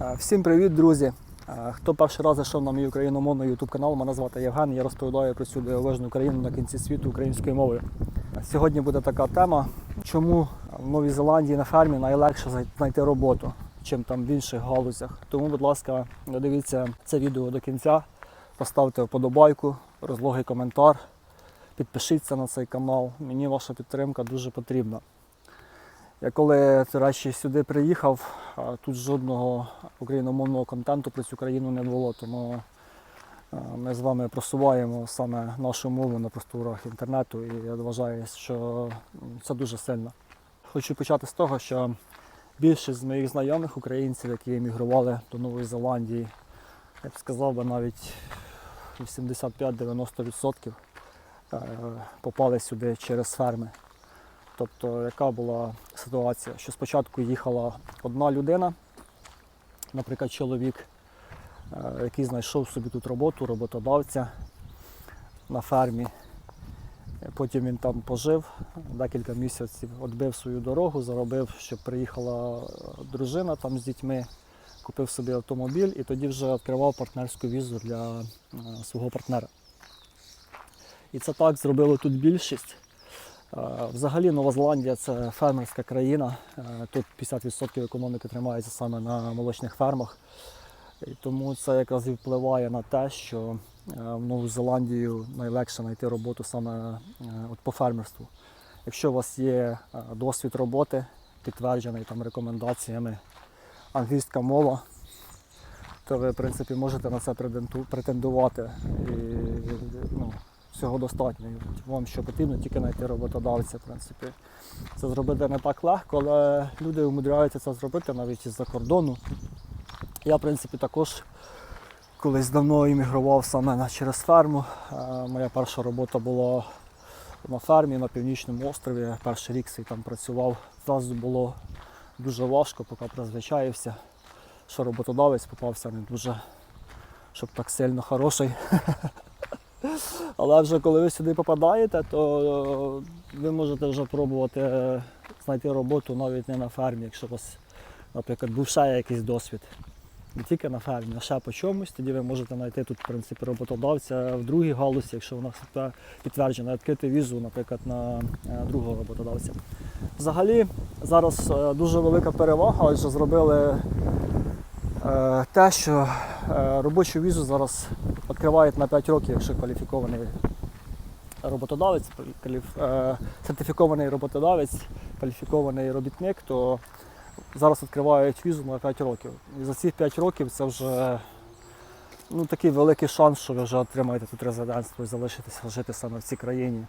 Е, Всім привіт, друзі! Е, Хто перший раз зайшов на мій україномовний YouTube канал, мене звати Євген. Я розповідаю про цю дивовижну країну на кінці світу українською мовою. Сьогодні буде така тема, чому в Новій Зеландії на фермі найлегше знайти роботу, чим там в інших галузях. Тому, будь ласка, додивіться це відео до кінця, поставте вподобайку, розлогий коментар, підпишіться на цей канал. Мені ваша підтримка дуже потрібна. Я коли до сюди приїхав, тут жодного україномовного контенту про цю країну не було, тому ми з вами просуваємо саме нашу мову на просторах інтернету, і я вважаю, що це дуже сильно. Хочу почати з того, що більшість з моїх знайомих українців, які емігрували до Нової Зеландії, я б сказав би навіть 85-90% е, попали сюди через ферми. Тобто, яка була ситуація? Що спочатку їхала одна людина, наприклад, чоловік, е, який знайшов собі тут роботу, роботодавця на фермі. Потім він там пожив декілька місяців, відбив свою дорогу, заробив, щоб приїхала е, дружина там з дітьми, купив собі автомобіль і тоді вже відкривав партнерську візу для е, свого партнера. І це так зробило тут більшість. Е, Взагалі Нова Зеландія це фермерська країна. Е, Тут 50% економіки тримається саме на молочних фермах. І тому це якраз і впливає на те, що е, в Нову Зеландію найлегше знайти роботу саме от по фермерству. Якщо у вас є досвід роботи, підтверджений там рекомендаціями англійська мова, то ви в принципі можете на це претендувати. І, всього достатньо. Вам що потрібно, тільки знайти роботодавця. В принципі. Це зробити не так легко, але люди умудряються це зробити навіть із-за кордону. Я, в принципі, також колись давно іммігрував саме через ферму. Е, Моя перша робота була на фермі на північному острові. Перший рік свій там працював. Зразу було дуже важко, поки призвичаївся, що роботодавець попався не дуже, щоб так сильно хороший. Але вже коли ви сюди попадаєте, то е, ви можете вже пробувати е, знайти роботу навіть не на фермі, якщо у вас, наприклад, був ще якийсь досвід. Не тільки на фермі, а ще по чомусь, тоді ви можете знайти тут в принципі, роботодавця в другій галузі, якщо вона підтверджена, відкрити візу, наприклад, на е, другого роботодавця. Взагалі зараз дуже велика перевага, адже зробили те, що робочу візу зараз відкривають на 5 років, якщо кваліфікований роботодавець, е, сертифікований роботодавець, кваліфікований робітник, то зараз відкривають візу на 5 років. І за ці 5 років це вже ну, такий великий шанс, що ви вже отримаєте тут резидентство і залишитеся жити саме в цій країні.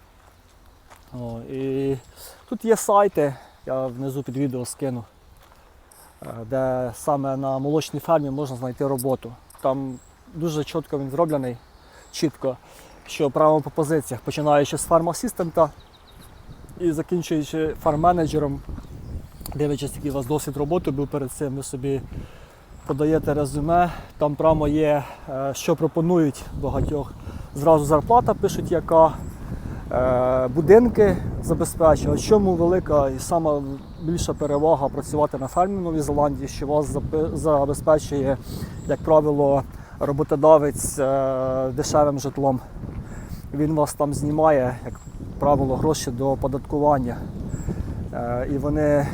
О, і тут є сайти, я внизу під відео скину, е, де саме на молочній фермі можна знайти роботу. Там дуже чітко він зроблений, чітко, що прямо по позиціях, починаючи з фарм-асистента і закінчуючи фарм-менеджером, дивлячись, який у вас досвід роботи був перед цим, ви собі подаєте резюме, там прямо є, е, що пропонують багатьох. Зразу зарплата пишуть, яка. Е, Будинки забезпечують. Чому велика і сама більша перевага працювати на фермі в Новій Зеландії, що вас забезпечує, як правило, роботодавець е, дешевим житлом. Він вас там знімає, як правило, гроші до оподаткування. Е, І вони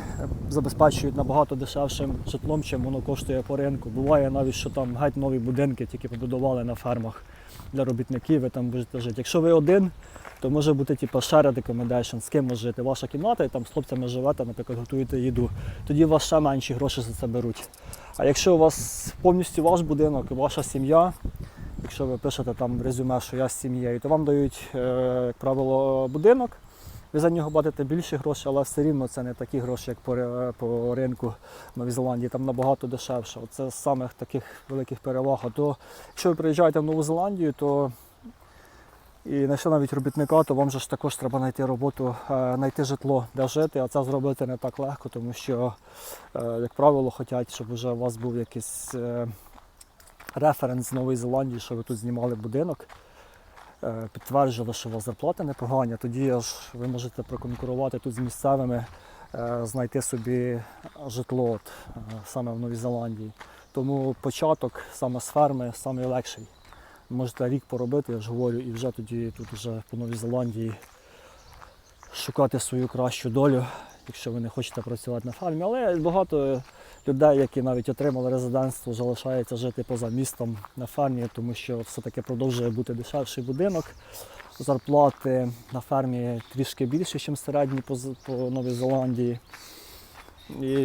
забезпечують набагато дешевшим житлом, чим воно коштує по ринку. Буває навіть, що там геть нові будинки тільки побудували на фермах для робітників, ви там будете жити. Якщо ви один, то може бути типу, shared accommodation, з ким жити ваша кімната, і там з хлопцями живете, наприклад, готуєте їду. Тоді у вас ще менші гроші за це беруть. А якщо у вас повністю ваш будинок ваша сім'я, якщо ви пишете там резюме, що я з сім'єю, то вам дають, е, як правило, будинок. Ви за нього платите більше грошей, але все рівно це не такі гроші, як по, по ринку в Новій Зеландії, там набагато дешевше. Це з самих таких великих переваг. То якщо ви приїжджаєте в Нову Зеландію, то і знайшли навіть робітника, то вам же ж також треба знайти роботу, е, знайти житло, де жити, а це зробити не так легко, тому що, е, як правило, хочуть, щоб вже у вас був якийсь е, референс з Нової Зеландії, що ви тут знімали будинок, підтверджували, що у вас зарплата непогані, тоді аж ви можете проконкурувати тут з місцевими, знайти собі житло от, саме в Новій Зеландії. Тому початок саме з ферми найлегший. Можете рік поробити, я ж говорю, і вже тоді тут вже по Новій Зеландії шукати свою кращу долю, якщо ви не хочете працювати на фермі. Але багато людей, які навіть отримали резидентство, залишаються жити поза містом на фермі, тому що все-таки продовжує бути дешевший будинок. Зарплати на фермі трішки більше, ніж середні по Новій Зеландії. І,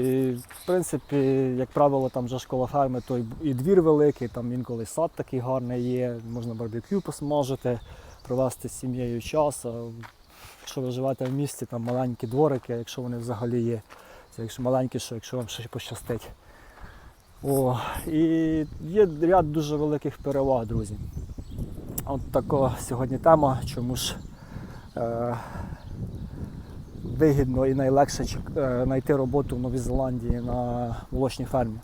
в принципі, як правило, там вже школа ферми, то і- двір великий, там інколи сад такий гарний є, можна барбекю посмажити, провести з сім'єю час. А якщо ви живете в місті, там маленькі дворики, якщо вони взагалі є. Це якщо маленькі, що якщо вам щось пощастить. О, і є ряд дуже великих переваг, друзі. От така сьогодні тема, чому ж е, вигідно і найлегше е, знайти роботу в Новій Зеландії на молочній фермі.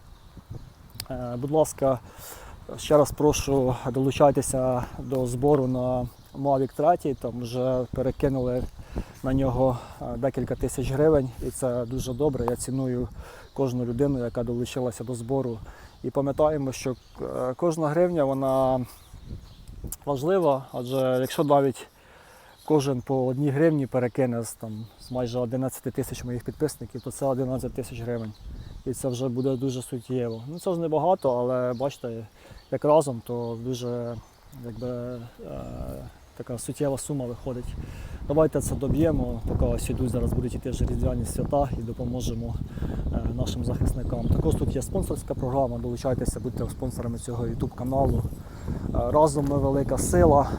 Е, будь ласка, ще раз прошу долучайтеся до збору на Mavic 3. Там вже перекинули на нього е, декілька тисяч гривень, і це дуже добре. Я ціную кожну людину, яка долучилася до збору. І пам'ятаємо, що кожна гривня вона важлива, адже якщо навіть кожен по одній гривні перекине з, там, з майже 11 тисяч моїх підписників, то це 11 тисяч гривень. І це вже буде дуже суттєво. Ну це ж не багато, але бачите, як разом, то дуже якби, е, така суттєва сума виходить. Давайте це доб'ємо, поки ось ідуть, зараз будуть іти вже різдвяні свята і допоможемо е, нашим захисникам. Також тут є спонсорська програма, долучайтеся, будьте спонсорами цього YouTube каналу. Е, Разом ми велика сила.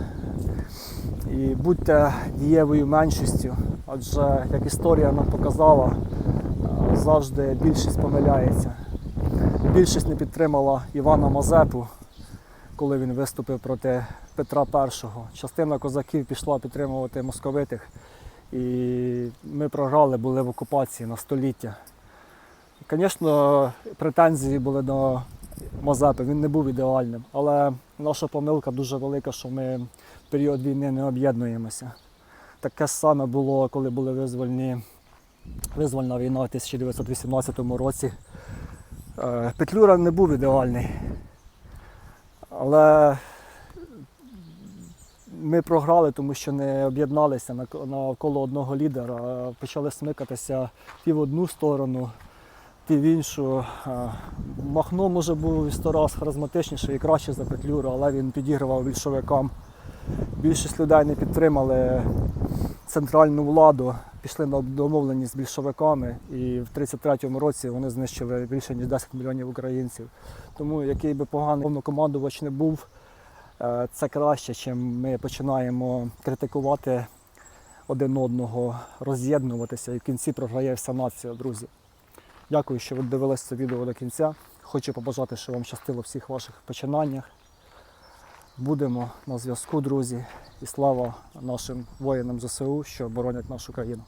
І будьте дієвою меншістю, адже як історія нам показала, завжди більшість помиляється. Більшість не підтримала Івана Мазепу, коли він виступив проти Петра І. Частина козаків пішла підтримувати московитих, і ми програли, були в окупації на століття. Звісно, претензії були до Мазепи, він не був ідеальним, але наша помилка дуже велика, що ми період війни не об'єднуємося. Таке саме було, коли були визвольні, визвольна війна в 1918 році. Е, Петлюра не був ідеальний, але ми програли, тому що не об'єдналися навколо одного лідера, почали смикатися ті в одну сторону, ті в іншу. Е, Махно може був сто раз харизматичніший і краще за Петлюру, але він підігрував більшовикам. Більшість людей не підтримали центральну владу, пішли на домовленість з більшовиками, і в 33-му році вони знищили більше ніж 10 мільйонів українців. Тому який би поганий головнокомандувач не був, е, це краще, чим ми починаємо критикувати один одного, роз'єднуватися і в кінці програє вся нація, друзі. Дякую, що ви дивилися це відео до кінця. Хочу побажати, що вам щастило в всіх ваших починаннях. Будемо на зв'язку, друзі, і слава нашим воїнам ЗСУ, що боронять нашу країну.